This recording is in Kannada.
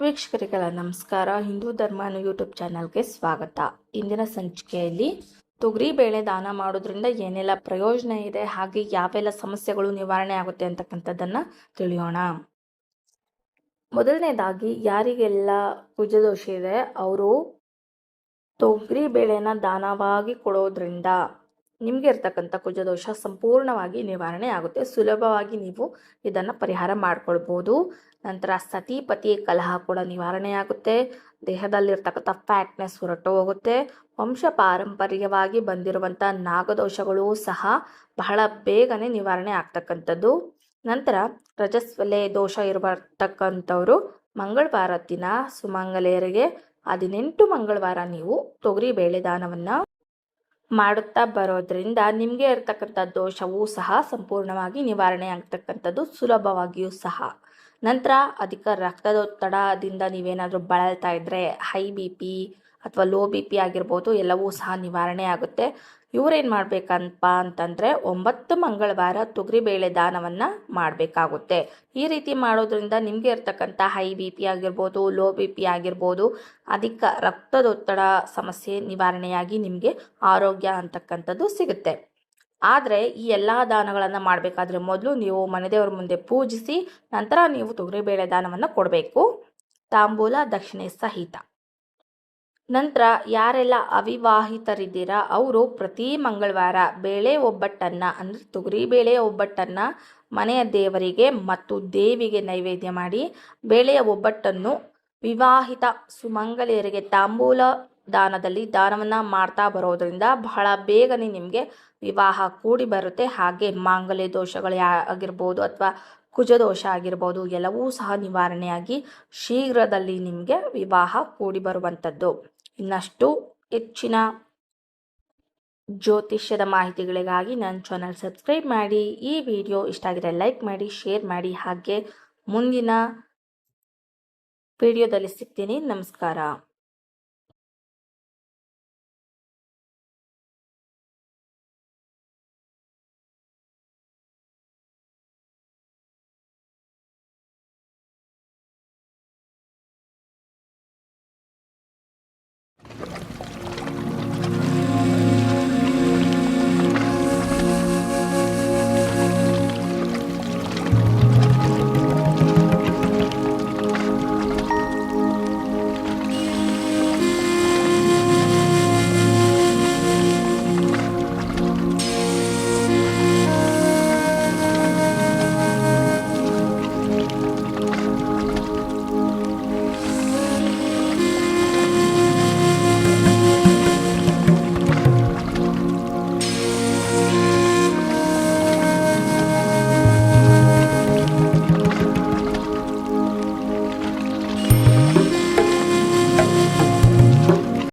ವೀಕ್ಷಕರಿಗೆಲ್ಲ ನಮಸ್ಕಾರ. ಹಿಂದೂ ಧರ್ಮನು ಯೂಟ್ಯೂಬ್ ಚಾನಲ್ಗೆ ಸ್ವಾಗತ. ಇಂದಿನ ಸಂಚಿಕೆಯಲ್ಲಿ ತೊಗರಿ ಬೇಳೆ ದಾನ ಮಾಡೋದ್ರಿಂದ ಏನೆಲ್ಲ ಪ್ರಯೋಜನ ಇದೆ, ಹಾಗೆ ಯಾವೆಲ್ಲ ಸಮಸ್ಯೆಗಳು ನಿವಾರಣೆ ಆಗುತ್ತೆ ಅಂತಕ್ಕಂಥದ್ದನ್ನು ತಿಳಿಯೋಣ. ಮೊದಲನೇದಾಗಿ, ಯಾರಿಗೆಲ್ಲ ಕುಜದೋಷ ಇದೆ, ಅವರು ತೊಗರಿ ಬೇಳೆನ ದಾನವಾಗಿ ಕೊಡೋದ್ರಿಂದ ನಿಮಗೆ ಇರ್ತಕ್ಕಂಥ ಕುಜದೋಷ ಸಂಪೂರ್ಣವಾಗಿ ನಿವಾರಣೆ ಆಗುತ್ತೆ. ಸುಲಭವಾಗಿ ನೀವು ಇದನ್ನು ಪರಿಹಾರ ಮಾಡಿಕೊಳ್ಬೋದು. ನಂತರ ಸತಿಪತಿ ಕಲಹ ಕೂಡ ನಿವಾರಣೆ ಆಗುತ್ತೆ. ದೇಹದಲ್ಲಿರ್ತಕ್ಕಂಥ ಫ್ಯಾಟ್ನೆಸ್ ಹೊರಟು ಹೋಗುತ್ತೆ. ವಂಶ ಪಾರಂಪರ್ಯವಾಗಿ ಬಂದಿರುವಂಥ ನಾಗದೋಷಗಳು ಸಹ ಬಹಳ ಬೇಗನೆ ನಿವಾರಣೆ ಆಗ್ತಕ್ಕಂಥದ್ದು. ನಂತರ ರಜಸ್ವಲೆ ದೋಷ ಇರತಕ್ಕಂಥವ್ರು ಮಂಗಳವಾರ ದಿನ ಸುಮಂಗಲೆಯರಿಗೆ ಹದಿನೆಂಟು ಮಂಗಳವಾರ ನೀವು ತೊಗರಿ ಬೇಳೆ ದಾನವನ್ನು ಮಾಡುತ್ತಾ ಬರೋದ್ರಿಂದ ನಿಮಗೆ ಇರತಕ್ಕಂಥ ದೋಷವೂ ಸಹ ಸಂಪೂರ್ಣವಾಗಿ ನಿವಾರಣೆ ಆಗ್ತಕ್ಕಂಥದ್ದು ಸುಲಭವಾಗಿಯೂ ಸಹ. ನಂತರ ಅಧಿಕ ರಕ್ತದೊತ್ತಡದಿಂದ ನೀವೇನಾದರೂ ಬಳಲ್ತಾ ಇದ್ದರೆ ಹೈ ಬಿ ಪಿ ಅಥವಾ ಲೋ ಬಿ ಪಿ ಆಗಿರ್ಬೋದು, ಎಲ್ಲವೂ ಸಹ ನಿವಾರಣೆ ಆಗುತ್ತೆ. ಇವರೇನು ಮಾಡಬೇಕಂತ ಅಂತಂದರೆ ಒಂಬತ್ತು ಮಂಗಳವಾರ ತೊಗರಿಬೇಳೆ ದಾನವನ್ನು ಮಾಡಬೇಕಾಗುತ್ತೆ. ಈ ರೀತಿ ಮಾಡೋದ್ರಿಂದ ನಿಮಗೆ ಇರ್ತಕ್ಕಂಥ ಹೈ ಬಿ ಪಿ ಆಗಿರ್ಬೋದು ಲೋ ಬಿ ಪಿ ಆಗಿರ್ಬೋದು, ಅಧಿಕ ರಕ್ತದೊತ್ತಡ ಸಮಸ್ಯೆ ನಿವಾರಣೆಯಾಗಿ ನಿಮಗೆ ಆರೋಗ್ಯ ಅಂತಕ್ಕಂಥದ್ದು ಸಿಗುತ್ತೆ. ಆದರೆ ಈ ಎಲ್ಲ ದಾನಗಳನ್ನು ಮಾಡಬೇಕಾದ್ರೆ ಮೊದಲು ನೀವು ಮನೆದೇವರ ಮುಂದೆ ಪೂಜಿಸಿ ನಂತರ ನೀವು ತೊಗರಿಬೇಳೆ ದಾನವನ್ನು ಕೊಡಬೇಕು. ತಾಂಬೂಲ, ದಕ್ಷಿಣೆ ಸಹಿತ. ನಂತರ ಯಾರೆಲ್ಲ ಅವಿವಾಹಿತರಿದ್ದೀರಾ, ಅವರು ಪ್ರತಿ ಮಂಗಳವಾರ ಬೇಳೆ ಒಬ್ಬಟ್ಟನ್ನು, ಅಂದರೆ ತೊಗರಿಬೇಳೆ ಒಬ್ಬಟ್ಟನ್ನು ಮನೆಯ ದೇವರಿಗೆ ಮತ್ತು ದೇವಿಗೆ ನೈವೇದ್ಯ ಮಾಡಿ, ಬೇಳೆಯ ಒಬ್ಬಟ್ಟನ್ನು ವಿವಾಹಿತ ಸುಮಂಗಲಿಯರಿಗೆ ತಾಂಬೂಲ ದಾನದಲ್ಲಿ ದಾನವನ್ನು ಮಾಡ್ತಾ ಬರೋದರಿಂದ ಬಹಳ ಬೇಗನೆ ನಿಮಗೆ ವಿವಾಹ ಕೂಡಿ ಬರುತ್ತೆ. ಹಾಗೆ ಮಾಂಗಲ್ಯ ದೋಷಗಳು ಆಗಿರ್ಬೋದು ಅಥವಾ ಕುಜದೋಷ ಆಗಿರ್ಬೋದು, ಎಲ್ಲವೂ ಸಹ ನಿವಾರಣೆಯಾಗಿ ಶೀಘ್ರದಲ್ಲಿ ನಿಮಗೆ ವಿವಾಹ ಕೂಡಿ ಬರುವಂಥದ್ದು. ಇನ್ನಷ್ಟು ಹೆಚ್ಚಿನ ಜ್ಯೋತಿಷ್ಯದ ಮಾಹಿತಿಗಳಿಗಾಗಿ ನನ್ನ ಚಾನಲ್ ಸಬ್ಸ್ಕ್ರೈಬ್ ಮಾಡಿ. ಈ ವಿಡಿಯೋ ಇಷ್ಟ ಆಗಿದ್ರೆ ಲೈಕ್ ಮಾಡಿ ಶೇರ್ ಮಾಡಿ. ಹಾಗೆ ಮುಂದಿನ ವಿಡಿಯೋದಲ್ಲಿ ಸಿಗ್ತೀನಿ. ನಮಸ್ಕಾರ.